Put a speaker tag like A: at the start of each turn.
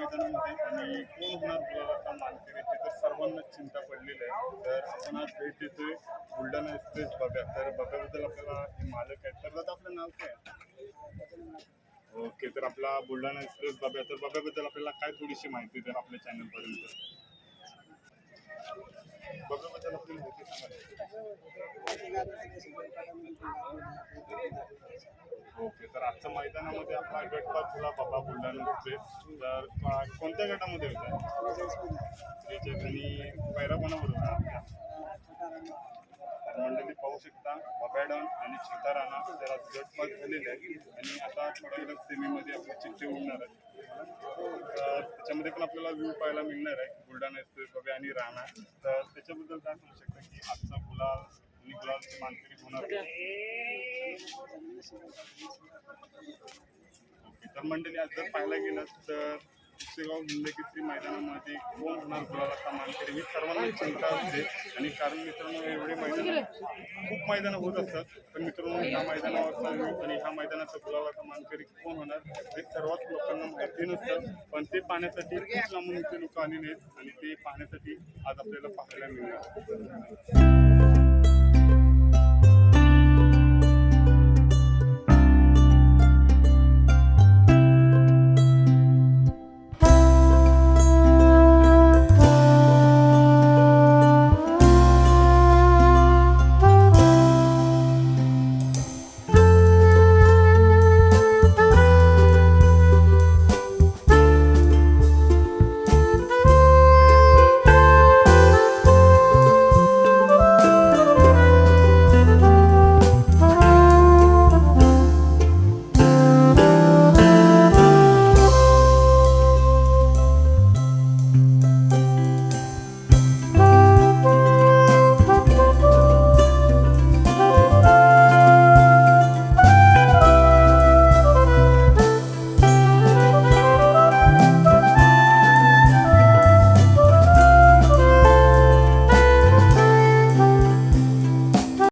A: मैदानामध्ये आणि कोण होणार गुलाबाचा मानकरी हे तर सर्वांनाच चिंता पडलेली आहे तर आपण आज भेट देतोय बुलढाणा एक्सप्रेस बघा तर बघाबद्दल आपल्याला हे मालक आहेत तर दादा आपलं नाव काय आहे? ओके तर आपला बुलढाणा एक्सप्रेस बाबा तर बाबाबद्दल आपल्याला काय थोडीशी माहिती द्या आपल्या चॅनलपर्यंत बघाबद्दल आपली माहिती सांगा ओके तर आजच्या मैदानामध्ये आपला गट पाच झाला बाबा बुलढाणाचे तर कोणत्या गटामध्ये होता? त्याच्यात आणि पैरा कोणाबरोबर आहे आपल्या? तर मंडळी पाहू शकता बबॅडॉन आणि चिताराणा त्याला गटपात झालेले आहे आणि आता थोड्या वेळात सेमीमध्ये आपले चिठ्ठे उडणार आहे. तर त्याच्यामध्ये पण आपल्याला व्ह्यू पाहायला मिळणार आहे. बुलढाणा एक्सप्रेस बघा आणि राणा. तर त्याच्याबद्दल काय सांगू शकता की आजचा गुलाल आणि गुलालची मानकरी होणार तर मंडळी आज जर पाहायला गेलं तर कुसेगाव किती मैदानामध्ये कोण होणार गुलालाचा मानकरी ही सर्वांना चिंता असते. आणि कारण मित्रांनो एवढे मैदान खूप मैदानं होत असतात. पण मित्रांनो ह्या मैदानावरचा आणि ह्या मैदानाचा गुलालाचा मानकरी कोण होणार? हे सर्वात लोकांना माहिती नसतं. पण ते पाहण्यासाठी खूप लांबून इथे लोक आलेले आहेत आणि ते पाहण्यासाठी आज आपल्याला पाहायला मिळणार